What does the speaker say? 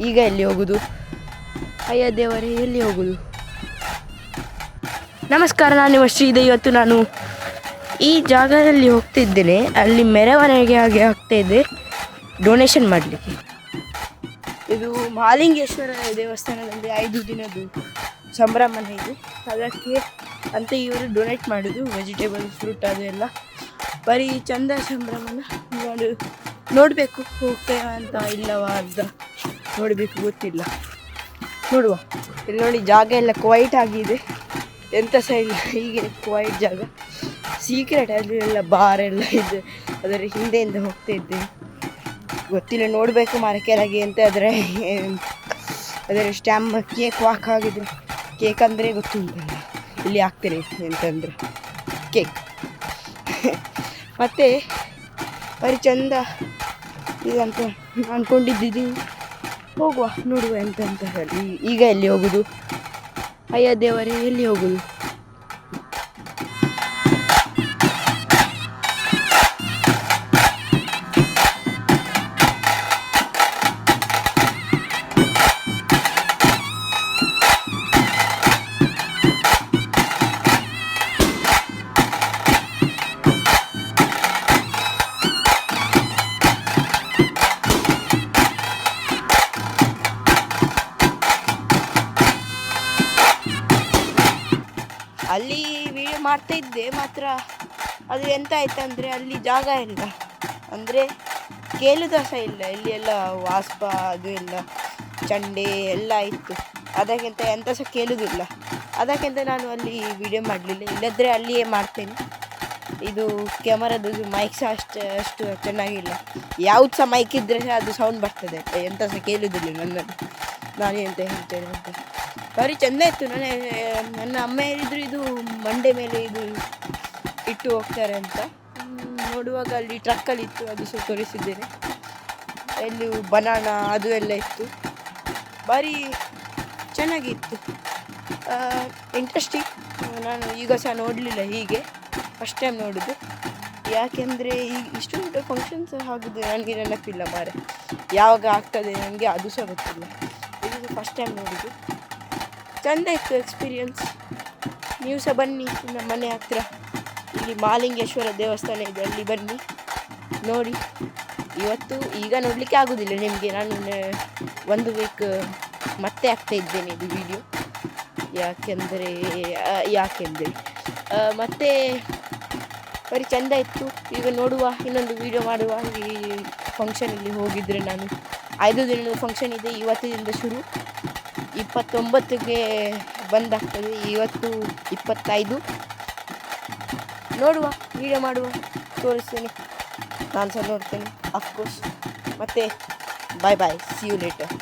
ಈಗ ಎಲ್ಲಿ ಹೋಗುದು? ಅಯ್ಯ ದೇವರೇ, ಎಲ್ಲಿ ಹೋಗುದು? ನಮಸ್ಕಾರ, ನಾನು ನಿಮ್ಮ ಶ್ರೀದ ಇವತ್ತು ನಾನು ಈ ಜಾಗದಲ್ಲಿ ಹೋಗ್ತಿದ್ದೇನೆ. ಅಲ್ಲಿ ಮೆರವಣಿಗೆ ಆಗಿ ಆಗ್ತಾ ಇದೆ. ಡೊನೇಷನ್ ಮಾಡಲಿಕ್ಕೆ. ಇದು ಮಾಲಿಂಗೇಶ್ವರ ದೇವಸ್ಥಾನದಲ್ಲಿ ಐದು ದಿನದ್ದು ಸಂಭ್ರಮನೆ ಇದೆ. ಅದಕ್ಕೆ ಅಂತ ಇವರು ಡೊನೇಟ್ ಮಾಡೋದು ವೆಜಿಟೇಬಲ್ ಫ್ರೂಟ್ ಅದು ಎಲ್ಲ. ಬರೀ ಚಂದ ಸಂಭ್ರಮನ ನೋಡು ನೋಡಬೇಕು. ಹೋಗ್ತೇವೆ ಅಂತ ಇಲ್ಲವಾ ಅಂತ ನೋಡಬೇಕು, ಗೊತ್ತಿಲ್ಲ. ನೋಡುವ. ಇಲ್ಲಿ ನೋಡಿ, ಜಾಗ ಎಲ್ಲ ಕ್ವೈಟ್ ಆಗಿದೆ. ಎಂಥ ಸಹ ಹೀಗೆ ಕ್ವೈಟ್ ಜಾಗ. ಸೀಕ್ರೆಟ್ ಅಲ್ಲಿ ಎಲ್ಲ ಬಾರ್ ಎಲ್ಲ ಇದೆ. ಅದರ ಹಿಂದೆಯಿಂದ ಹೋಗ್ತಾ ಇದ್ದೆ. ಗೊತ್ತಿಲ್ಲ, ನೋಡಬೇಕು ಮಾರ ಕೆಳಗೆ ಅಂತ. ಆದರೆ, ಅದರ ಸ್ಟ್ಯಾಂಪ್ ಕೇಕ್ ವಾಕ್ ಆಗಿದ್ರೆ ಕೇಕ್ ಅಂದರೆ ಗೊತ್ತಿಲ್ಲ. ಇಲ್ಲಿ ಹಾಕ್ತೇನೆ ಎಂತಂದರೆ ಕೇಕ್ ಮತ್ತು ಬರೀ ಚಂದ ಇದಂತ ಅಂದ್ಕೊಂಡಿದ್ದೀನಿ ಹೋಗುವ ನೋಡುವ ಎಂತ ಅಂತ ಹೇಳಿ. ಈಗ ಎಲ್ಲಿ ಹೋಗುದು? ಅಯ್ಯ ದೇವರೇ ಎಲ್ಲಿ ಹೋಗುದು? ಅಲ್ಲಿ ವಿಡಿಯೋ ಮಾಡ್ತಾ ಇದ್ದೆ ಮಾತ್ರ. ಅದು ಎಂತ ಆಯ್ತಂದರೆ ಅಲ್ಲಿ ಜಾಗ ಇಲ್ಲ. ಅಂದರೆ ಕೇಳುದ ಸಹ ಇಲ್ಲ. ಇಲ್ಲಿ ಎಲ್ಲ ವಾಸ್ಪ, ಅದು ಎಲ್ಲ ಚಂಡೆ ಎಲ್ಲ ಇತ್ತು. ಅದಕ್ಕಿಂತ ಎಂತ ಸಹ ಕೇಳುವುದಿಲ್ಲ ಅದಕ್ಕಿಂತ ನಾನು ಅಲ್ಲಿ ವಿಡಿಯೋ ಮಾಡಲಿಲ್ಲ. ಇಲ್ಲದ್ರೆ ಅಲ್ಲಿಯೇ ಮಾಡ್ತೇನೆ. ಇದು ಕ್ಯಾಮರಾದು ಮೈಕ್ ಸಹ ಅಷ್ಟು ಅಷ್ಟು ಚೆನ್ನಾಗಿಲ್ಲ. ಯಾವ್ದು ಸಹ ಮೈಕ್ ಇದ್ದರೆ ಸಹ ಅದು ಸೌಂಡ್ ಬರ್ತದೆ. ಎಂತ ಸಹ ಕೇಳುವುದಿಲ್ಲ ನನ್ನದು. ನಾನು ಎಂತ ಹೇಳ್ತೇನೆ ಅಂತ. ಭಾರಿ ಚೆಂದ ಇತ್ತು. ನನ್ನ ನನ್ನ ಅಮ್ಮ ಹೇಳಿದ್ರು ಇದು ಮಂಡೆ ಮೇಲೆ ಇದು ಇಟ್ಟು ಹೋಗ್ತಾರೆ ಅಂತ. ನೋಡುವಾಗ ಅಲ್ಲಿ ಟ್ರಕ್ಕಲ್ಲಿ ಇತ್ತು, ಅದು ಸಹ ತೋರಿಸಿದ್ದೇನೆ. ಎಲ್ಲಿ ಬನಾನ ಅದು ಎಲ್ಲ ಇತ್ತು. ಭಾರಿ ಚೆನ್ನಾಗಿತ್ತು. ಇಂಟ್ರೆಸ್ಟಿಂಗ್ ನಾನು ಈಗ ಸಹ ನೋಡಲಿಲ್ಲ ಹೀಗೆ. ಫಸ್ಟ್ ಟೈಮ್ ನೋಡೋದು. ಯಾಕೆಂದರೆ ಈಗ ಇಷ್ಟು ದೊಡ್ಡ ಫಂಕ್ಷನ್ಸ್ ಆಗಿದೆ ನನಗೆ ನೆನಪಿಲ್ಲ ಮಾರೆ. ಯಾವಾಗ ಆಗ್ತದೆ ನನಗೆ ಅದು ಸಹ ಗೊತ್ತಿಲ್ಲ. ಇದು ಫಸ್ಟ್ ಟೈಮ್ ನೋಡೋದು. ಚೆಂದ ಇತ್ತು ಎಕ್ಸ್ಪೀರಿಯನ್ಸ್ ನೀವು ಸಹ ಬನ್ನಿ ನಮ್ಮ ಮನೆ ಹತ್ರ. ಇಲ್ಲಿ ಮಾಲಿಂಗೇಶ್ವರ ದೇವಸ್ಥಾನ ಇದೆ, ಅಲ್ಲಿ ಬನ್ನಿ. ನೋಡಿ, ಇವತ್ತು ಈಗ ನೋಡಲಿಕ್ಕೆ ಆಗೋದಿಲ್ಲ ನಿಮಗೆ. ನಾನು ಒಂದು ವೀಕ್ ಮತ್ತೆ ಆಗ್ತಾ ಇದ್ದೇನೆ ಇದು ವಿಡಿಯೋ ಯಾಕೆಂದರೆ ಯಾಕೆಂದರೆ ಮತ್ತೆ ಬರೀ ಚೆಂದ ಇತ್ತು. ಈಗ ನೋಡುವ, ಇನ್ನೊಂದು ವಿಡಿಯೋ ಮಾಡುವ. ಈ ಫಂಕ್ಷನಲ್ಲಿ ಹೋಗಿದ್ದರೆ ನಾನು. ಐದು ದಿನದ ಫಂಕ್ಷನ್ ಇದೆ, ಇವತ್ತಿನಿಂದ ಶುರು. ಇಪ್ಪತ್ತೊಂಬತ್ತಿಗೆ ಬಂದಾಗ್ತದೆ. ಇವತ್ತು ಇಪ್ಪತ್ತೈದು. ನೋಡುವ ವಿಡಿಯೋ ಮಾಡುವ. ತೋರಿಸ್ತೇನೆ. ನಾನು ಸಹ ನೋಡ್ತೇನೆ ಅಫ್ಕೋರ್ಸ್ ಮತ್ತು bye bye see you later